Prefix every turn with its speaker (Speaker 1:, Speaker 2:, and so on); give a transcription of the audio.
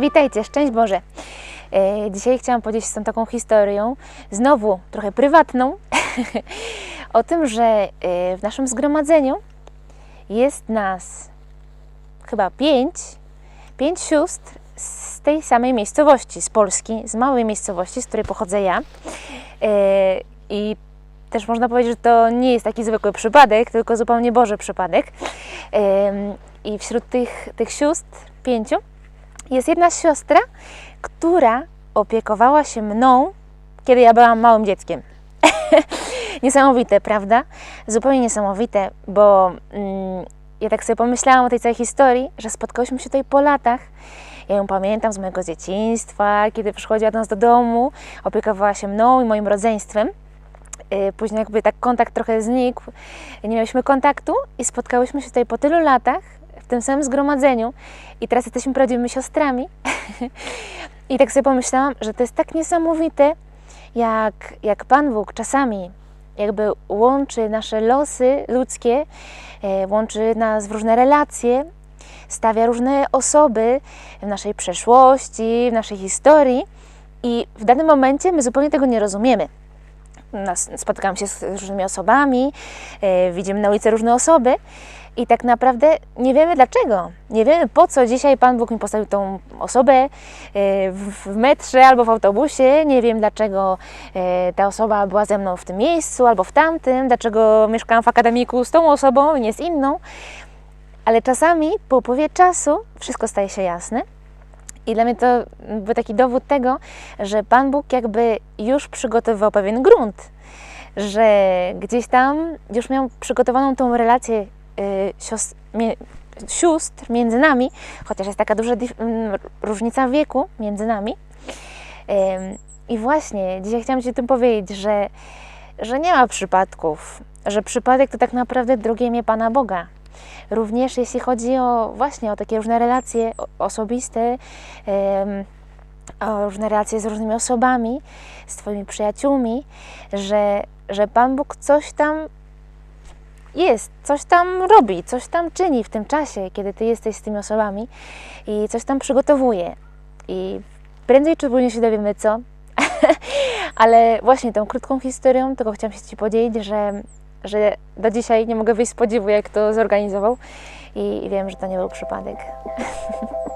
Speaker 1: Witajcie, szczęść Boże. E, Dzisiaj chciałam podzielić się z tą taką historią, znowu trochę prywatną, o tym, że e, w naszym zgromadzeniu jest nas chyba pięć, pięć sióstr z tej samej miejscowości, z Polski, z małej miejscowości, z której pochodzę ja. E, I też można powiedzieć, że to nie jest taki zwykły przypadek, tylko zupełnie Boży przypadek. I wśród tych, tych sióstr, pięciu, jest jedna siostra, która opiekowała się mną, kiedy ja byłam małym dzieckiem. niesamowite, prawda? Zupełnie niesamowite, bo mm, ja tak sobie pomyślałam o tej całej historii, że spotkałyśmy się tutaj po latach. Ja ją pamiętam z mojego dzieciństwa, kiedy przychodziła do nas do domu, opiekowała się mną i moim rodzeństwem. Y, Później jakby tak kontakt trochę znikł, nie mieliśmy kontaktu i spotkałyśmy się tutaj po tylu latach tym samym zgromadzeniu i teraz jesteśmy prawdziwymi siostrami. I tak sobie pomyślałam, że to jest tak niesamowite, jak, jak Pan Bóg czasami jakby łączy nasze losy ludzkie, e, łączy nas w różne relacje, stawia różne osoby w naszej przeszłości, w naszej historii i w danym momencie my zupełnie tego nie rozumiemy nas, spotykam się z różnymi osobami, e, widzimy na ulicy różne osoby i tak naprawdę nie wiemy dlaczego. Nie wiemy po co dzisiaj Pan Bóg mi postawił tą osobę e, w, metrze albo w autobusie. Nie wiem dlaczego e, ta osoba była ze mną w tym miejscu albo w tamtym, dlaczego mieszkałam w akademiku z tą osobą, nie z inną. Ale czasami po upływie czasu wszystko staje się jasne. I dla mnie to był taki dowód tego, że Pan Bóg jakby już przygotowywał pewien grunt, że gdzieś tam już miał przygotowaną tą relację mie, sióstr między nami, chociaż jest taka duża mm, różnica wieku między nami. I właśnie dzisiaj chciałam Ci o tym powiedzieć, że, że nie ma przypadków, że przypadek to tak naprawdę drugie imię Pana Boga. Również jeśli chodzi o właśnie o takie różne relacje osobiste, o różne relacje z różnymi osobami, z Twoimi przyjaciółmi, że, że Pan Bóg coś tam jest, coś tam robi, coś tam czyni w tym czasie, kiedy Ty jesteś z tymi osobami i coś tam przygotowuje. I prędzej czy później się dowiemy co, ale właśnie tą krótką historią tylko chciałam się Ci podzielić, że, że do dzisiaj nie mogę wyjść z podziwu, jak to zorganizował i wiem, że to nie był przypadek.